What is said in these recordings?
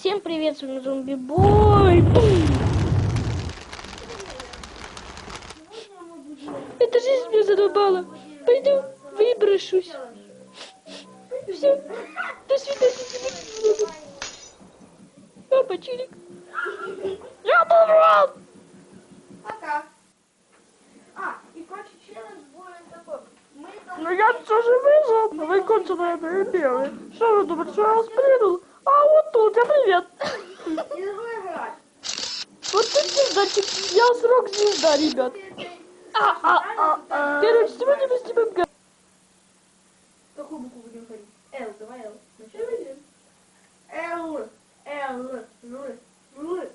Всем привет, с вами Зомби Бой. Эта жизнь меня задолбала. Пойду выброшусь. Все. До свидания. Папа, чилик. Я был рад. Пока. А, и короче, челлендж будет такой. Ну я все же выжил. Вы конченые белые. Что вы думаете, что я вас предал? А я привет. Вот ты звездочек. Я срок звезда, ребят. А, а, а, а. Короче, сегодня мы снимем га- Какую букву будем ходить? Л, давай Л. Л, Л, Л, Л.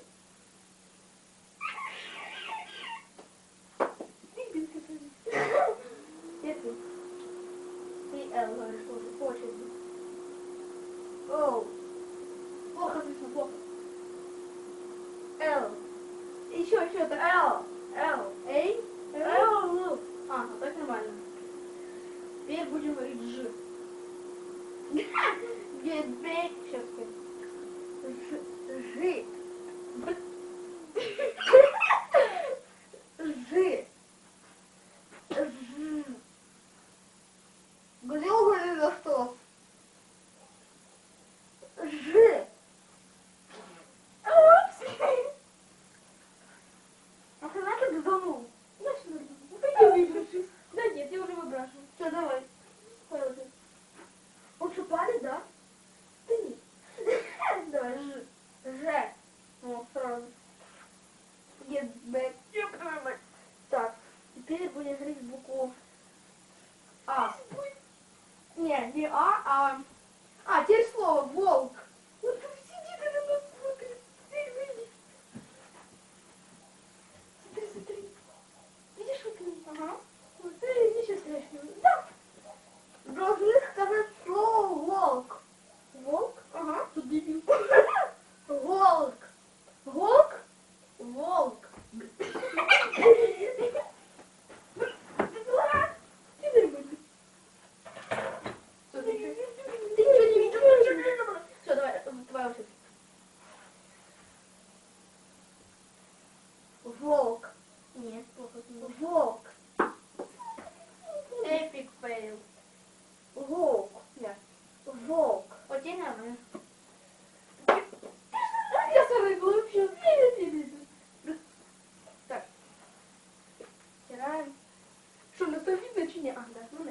Говоришь тоже, по очереди. Оу. Плохо. Л. Еще, еще, это. Л. Эй. Л. Л. А, ну так нормально. Теперь будем говорить Ж. Get back. Сейчас. Ж. букву А. не не А, а А так. Стираем. Что, на то видно, чи не? А, да. Ну,